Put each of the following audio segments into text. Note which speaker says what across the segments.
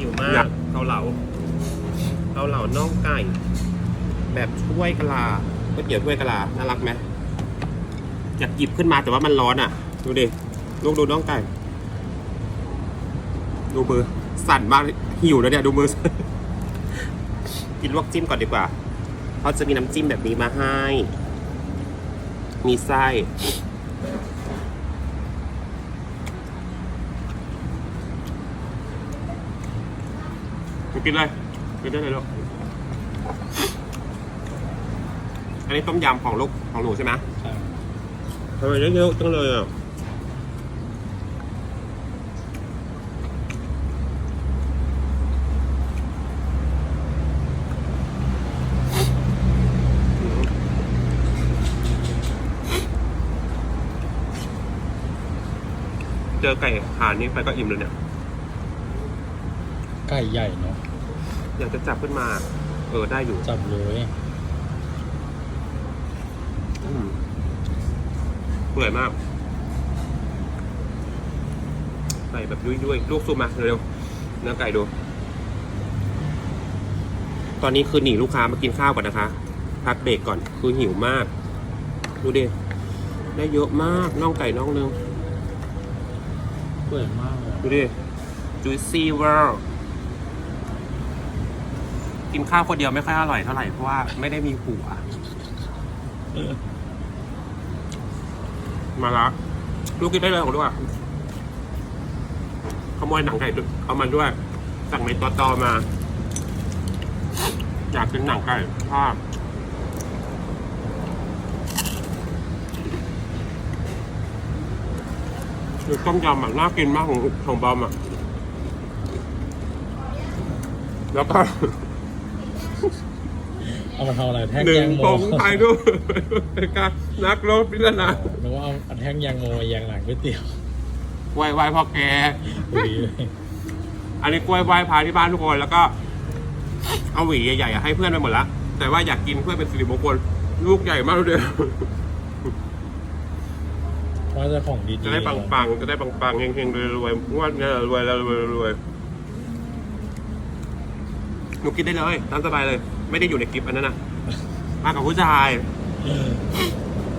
Speaker 1: หิวมา
Speaker 2: อยากก
Speaker 1: เกาเหลา เกาเหลาน่องไก่ แบบถ้วยกะลาก๋วยเตี๋ยวถ้วยกะลา น่ารักไหมอยากหยิบขึ้นมาแต่ว่ามันร้อนอะ ดูดิ ลูกดูน่องไก่ ดูมือ สั่นมาก หิวแล้วเนี่ย ดูมือ กินลวกจิ้มก่อนดีกว่า เขาจะมีน้ำจิ้มแบบนี้มาให้ มีไส้ กินเลยกินได้เลยลูกอันนี้ต้มยำของลูกของหนูใช่ไหม
Speaker 3: ใช่
Speaker 1: ทำไมได้เยอะจังเลยอะเจอไก่หานนี้ไปก็อิ่มเลยเนี่ย
Speaker 3: ไก่ใหญ่เนาะ
Speaker 1: อยากจะจับขึ้นมา เออได้อยู่
Speaker 3: จับเลย
Speaker 1: อืมเปื่อยมาก ใส่แบบยุ่ยๆลูกซุปมาเร็วๆเนื้อไก่ดู ตอนนี้คือหนีลูกค้ามากินข้าวก่อนนะคะ พักเบรกก่อนคือหิวมาก ดูดิได้เยอะมากน่องไก่น่องนึง
Speaker 3: เปื่อยมากเลย
Speaker 1: ดูดิ juicy world กินข้าวคนเดียวไม่ค่อยอร่อยเท่าไหร่เพราะว่าไม่ได้มีหัวมาละลูกกินได้เลยของด้วยขโมยหนังไก่เอามันด้วย สั่งในตอตอมา อยากกินหนังไก่ชอบคือต้มยำอะน่ากินมากของของบอมอะแล้วก็
Speaker 3: เอามาทำอะไรแท่ง
Speaker 1: หนึ่ง
Speaker 3: ยางโม
Speaker 1: ตรงไทยด้วยเป็นการนักรบพิจารณา
Speaker 3: นึกว่าเอาเอาแท่งยางโมมาแยางหลังก๋วยเตี๋ยว
Speaker 1: กล้วยไหว้พ่อแก
Speaker 3: ดีเลย
Speaker 1: อันนี้กล้วยไหว้พาที่บ้านทุกคนแล้วก็ เอาหวีใหญ่ๆให้เพื่อนไปหมดละ แต่ว่าอยากกินเพื่อเป็นสิริมงคลลูกใหญ่มากเลย
Speaker 3: เพราะจะของดีๆ
Speaker 1: จะได้ปังๆ จะได้ปังๆเฮงๆรวยๆงวดเนี้ยรวยแล้วรวยรวย หนูกินได้เลยตามสบายเลย ไม่ได้อยู่ในคลิปอันนั้นนะมากับผู้ชาย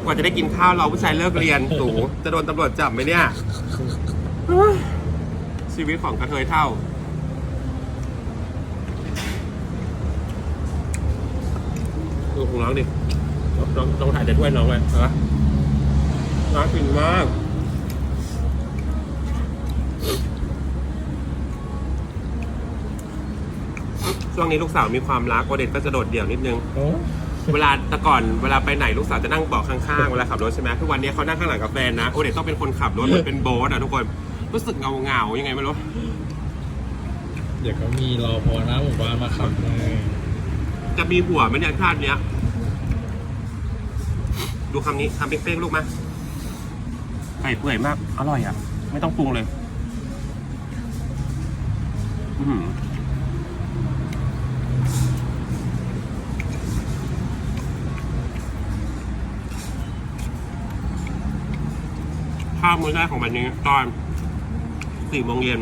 Speaker 1: กว่าจะได้กินข้าวเราผู้ชายเลิกเรียนสูจะโดนตำรวจจับไหมเนี่ย ชีวิตของกระเทยเท่า ดูของน้องดิ น้องน้องถ่ายแต่ถ้วยน้องไว้เหรอน่ากินมาก ช่วงนี้ลูกสาวมีความรักโอเดตก็จะโดดเดี่ยวนิดนึง
Speaker 3: โอ้
Speaker 1: เวลาแต่ก่อนเวลาไปไหนลูกสาวจะนั่งเบาะข้างๆเวลาขับรถใช่ไหมทุกวันนี้เขานั่งข้างหลังกับแฟนนะโอเดตต้องเป็นคนขับรถเหมือนเป็นโบ๊ทอะทุกคนรู้สึกเงาเงาๆยังไงไม่รู้
Speaker 3: เดี๋ยวก็มีรอพอนะหมู่บ้านมาขับให้
Speaker 1: จะมีหัวไหมเนี่ยชาติเนี้ยดูคำนี้คำเป้งๆลูกมาไก่เปื่อยมากอร่อยอะ ไม่ต้องปรุงเลย อื้อหือ ข้าวมื้อแรกของวันนี้ตอนสี่โมงเย็น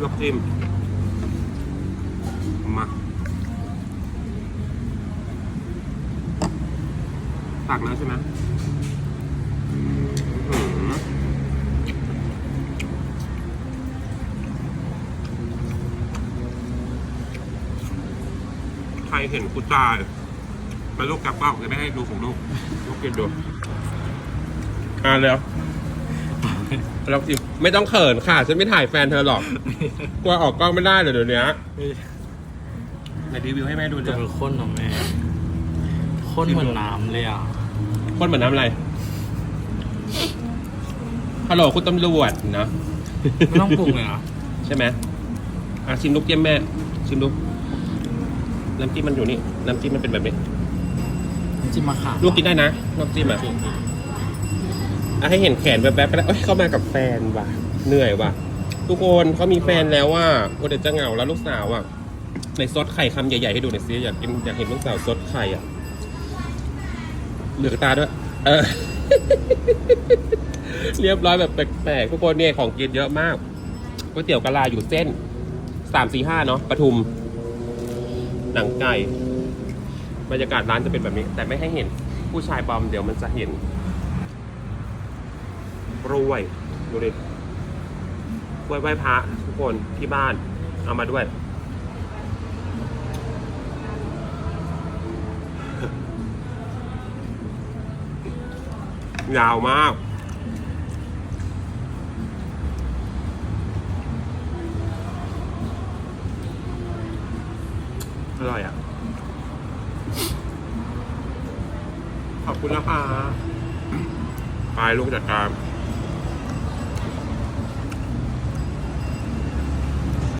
Speaker 1: ลวกจิ้มมาตักแล้วใช่ไหมใครเห็นกูตาย ลูกกลับบ้านจะไม่ให้ดูของลูกลูกกินดูอ่าแล้วแล้วจิไม่ต้องเขินค่ะ ฉันไม่ถ่ายแฟนเธอหรอก กลัวออกกล้องไม่ได้เลยเดี๋ยวนี้ในรีวิวให้แม่ดู
Speaker 3: จะ
Speaker 1: เดี๋ยว
Speaker 3: เป็นข้นเหรอแม่ข้นเหมือนน้ำเลยอะ
Speaker 1: คนเหมือนน้ำอะไรฮัลโหลคุณตำรวจนะ
Speaker 3: ไม่ต้องปรุงเลยนะ
Speaker 1: ใช่ไหมอะชิมลูกเจี๊ยมแม่ ชิมดูน้ำจิ้มมันอยู่นี่ น้ำจิ้มมันเป็นแบบนี้
Speaker 3: น้ำ จิ้มมะขาม
Speaker 1: ลูกกินได้นะน้ำจิ้มอะอะให้เห็นแขนแบบๆก็ได้เอ้ยเข้ามากับแฟนว่ะ เหนื่อยว่ะ ทุกคนเขามีแฟนแล้วว่าโอเดจะเหงาแล้วลูกสาวอะในซดไข่คำใหญ่ๆให้ดูหน่อยสิอยากกินอยากเห็นลูกสาวซดไข่อะเหลือกตาด้วย เออ เรียบร้อยแบบแปลกๆทุกคนเนี่ยของกินเยอะมากก๋วยเตี๋ยวกะลาอยู่เส้นสามสี่ห้าเนาะปทุม หนังไก่ บรรยากาศร้านจะเป็นแบบนี้ แต่ไม่ให้เห็นผู้ชายบอมเดี๋ยวมันจะเห็นกล้วยดูดิกล้วยไหว้พระทุกคนที่บ้าน เอามาด้วยยาวมาก อร่อยอะ ขอบคุณนะคะ ไปลูกจัดการ